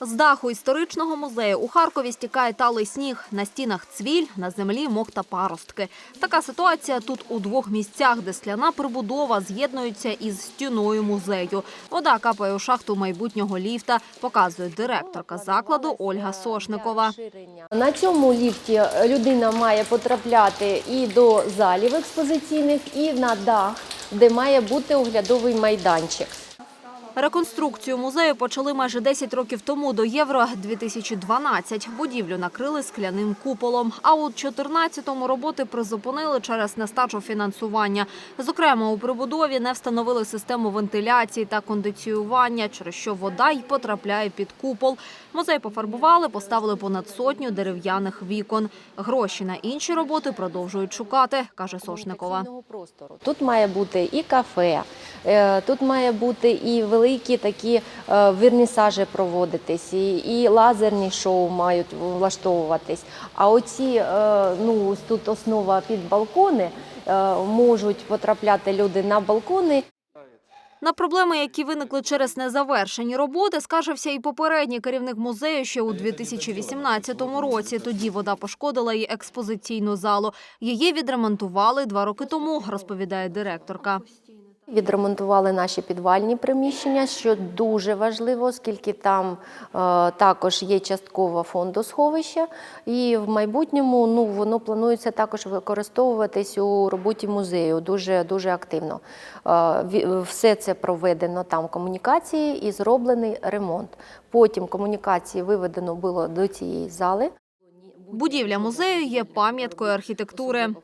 З даху історичного музею у Харкові стікає талий сніг. На стінах цвіль, на землі мох та паростки. Така ситуація тут у двох місцях, де скляна прибудова з'єднується із стіною музею. Вода капає у шахту майбутнього ліфта, показує директорка закладу Ольга Сошникова. На цьому ліфті людина має потрапляти і до залів експозиційних, і на дах, де має бути оглядовий майданчик. Реконструкцію музею почали майже 10 років тому до Євро 2012. Будівлю накрили скляним куполом. А у 2014-му роботи призупинили через нестачу фінансування. Зокрема, у прибудові не встановили систему вентиляції та кондиціювання, через що вода й потрапляє під купол. Музей пофарбували, поставили понад сотню дерев'яних вікон. Гроші на інші роботи продовжують шукати, каже Сошникова. Тут має бути і кафе, е, тут має бути і великі такі е, вернісажі проводитись, і, і лазерні шоу мають влаштовуватись. А оці, е, ну тут основа під балкони, е, можуть потрапляти люди на балкони. На проблеми, які виникли через незавершені роботи, скаржився і попередній керівник музею ще у 2018 році. Тоді вода пошкодила і експозиційну залу. Її відремонтували два роки тому, розповідає директорка. Відремонтували наші підвальні приміщення, що дуже важливо, оскільки там е, також є частково фондосховище, і в майбутньому ну воно планується також використовуватись у роботі музею дуже дуже активно. Е, все це проведено там комунікації і зроблений ремонт. Потім комунікації виведено було до цієї зали. Будівля музею є пам'яткою архітектури.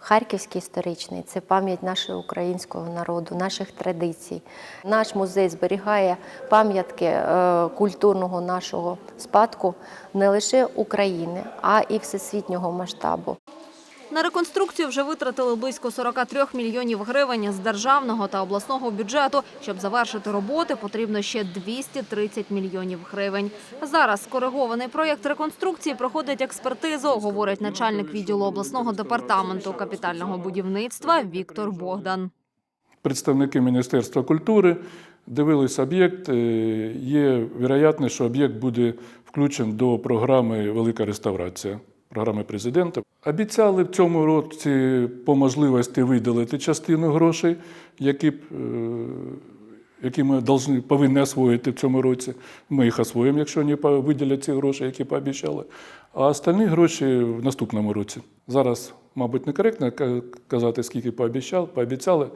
Харківський історичний це пам'ять нашого українського народу, наших традицій. Наш музей зберігає пам'ятки е, культурного нашого спадку не лише України, а і всесвітнього масштабу. На реконструкцію вже витратили близько 43 мільйонів гривень з державного та обласного бюджету. Щоб завершити роботи, потрібно ще 230 мільйонів гривень. Зараз скоригований проєкт реконструкції проходить експертизу, говорить начальник відділу обласного департаменту капітального будівництва Віктор Богдан. представники Міністерства культури дивились об'єкт. Е, Є вероятність, що об'єкт буде включений до програми Велика реставрація, програми президента. Обіцяли в цьому році по можливості виділити частину грошей, які, е, які ми повинні освоїти в цьому році. Ми їх освоїмо, якщо по- виділять ці гроші, які пообіцяли. А остальні гроші в наступному році. Зараз, мабуть, некоректно ка- казати, скільки пообіцяли, пообіцяли.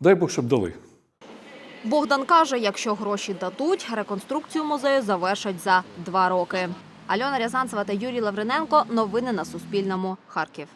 Дай Бог, щоб дали. Богдан каже, якщо гроші дадуть, реконструкцію музею завершать за два роки. Альона Рязанцева та Юрій Лавриненко. Новини на Суспільному. Харків.